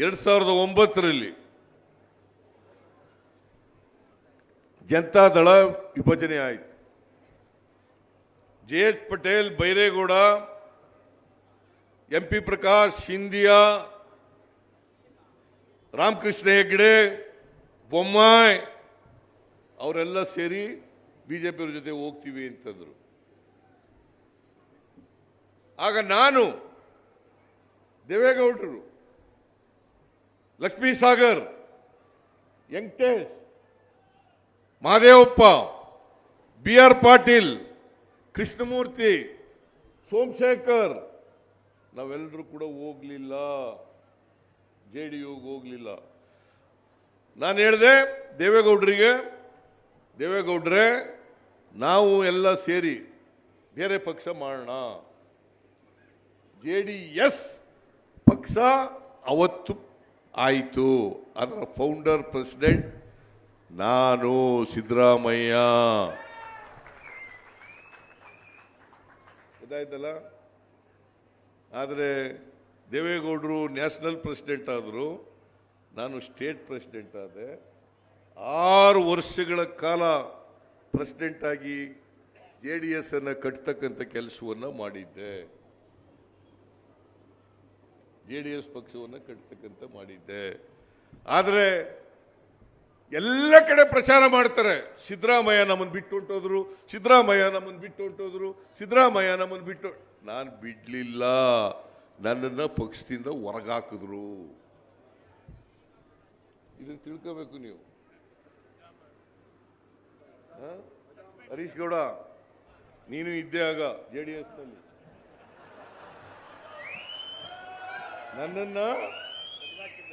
ಎರಡ್ ಸಾವಿರದ ಒಂಬತ್ತರಲ್ಲಿ ಜನತಾದಳ ವಿಭಜನೆ ಆಯಿತು. J H Patel, Byregowda, M P Prakash, Scindia, Ramakrishna Hegde Bommai, ಅವರೆಲ್ಲ ಸೇರಿ ಬಿಜೆಪಿಯವ್ರ ಜೊತೆ ಹೋಗ್ತೀವಿ ಅಂತಂದ್ರು. ಆಗ ನಾನು ದೇವೇಗೌಡರು ಲಕ್ಷ್ಮೀ ಸಾಗರ್, ವೆಂಕಟೇಶ್, ಮಾದೇವಪ್ಪ ಬಿ ಆರ್ ಪಾಟೀಲ್, ಕೃಷ್ಣಮೂರ್ತಿ, ಸೋಮಶೇಖರ್. ನಾವೆಲ್ಲರೂ ಕೂಡ ಹೋಗ್ಲಿಲ್ಲ. ಜೆ ಡಿ ಯುಗೆ ಹೋಗ್ಲಿಲ್ಲ. ನಾನು ಹೇಳಿದೆ, ದೇವೇಗೌಡರಿಗೆ, ದೇವೇಗೌಡ್ರೆ, ನಾವು ಎಲ್ಲ ಸೇರಿ ಬೇರೆ ಪಕ್ಷ ಮಾಡೋಣ. ಜೆ ಡಿ ಎಸ್ ಪಕ್ಷ ಅವತ್ತು ಆಯಿತು. ಅದರ ಫೌಂಡರ್ ಪ್ರೆಸಿಡೆಂಟ್ ನಾನು ಸಿದ್ದರಾಮಯ್ಯ. ಗೊತ್ತಾಯ್ತಲ್ಲ? ಆದರೆ ದೇವೇಗೌಡರು ನ್ಯಾಷನಲ್ ಪ್ರೆಸಿಡೆಂಟ್ ಆದರು, ನಾನು ಸ್ಟೇಟ್ ಪ್ರೆಸಿಡೆಂಟ್ ಆದೆ. ಆರು ವರ್ಷಗಳ ಕಾಲ ಪ್ರೆಸಿಡೆಂಟಾಗಿ ಜೆ ಡಿ ಎಸ್ ಅನ್ನು ಕಟ್ತಕ್ಕಂಥ ಕೆಲಸವನ್ನು ಮಾಡಿದ್ದೆ. ಜೆ ಡಿ ಎಸ್ ಪಕ್ಷವನ್ನು ಕಟ್ಟತಕ್ಕಂಥ ಮಾಡಿದ್ದೆ. ಆದರೆ ಎಲ್ಲ ಕಡೆ ಪ್ರಚಾರ ಮಾಡ್ತಾರೆ. ಸಿದ್ದರಾಮಯ್ಯ ನಮ್ಮನ್ನು ಬಿಟ್ಟು ಹೊಂಟೋದ್ರು, ಸಿದ್ದರಾಮಯ್ಯ ನಮ್ಮನ್ನು ಬಿಟ್ಟು ಹೊಂಟೋದ್ರು, ಸಿದ್ದರಾಮಯ್ಯ ನಮ್ಮನ್ನು ಬಿಟ್ಟು ನಾನು ಬಿಡಲಿಲ್ಲ. ನನ್ನನ್ನು ಪಕ್ಷದಿಂದ ಹೊರಗಾಕಿದ್ರು. ಇದನ್ನು ತಿಳ್ಕೋಬೇಕು ನೀವು? ಹರೀಶ್ ಗೌಡ, ನೀನು ಇದ್ದೆ ಆಗ ಜೆ ಡಿ ಎಸ್ನಲ್ಲಿ ನನ್ನನ್ನ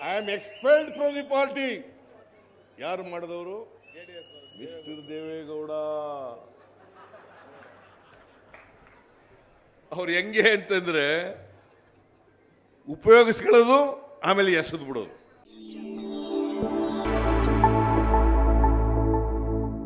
I am expelled from the party ಯಾರು ಮಾಡಿದವರು? ಮಿಸ್ಟರ್ ದೇವೇಗೌಡ. ಅವ್ರು ಹೆಂಗೆ ಅಂತಂದ್ರೆ ಉಪಯೋಗಿಸ್ಕೊಳ್ಳೋದು, ಆಮೇಲೆ ಎಸೆದು ಬಿಡೋದು.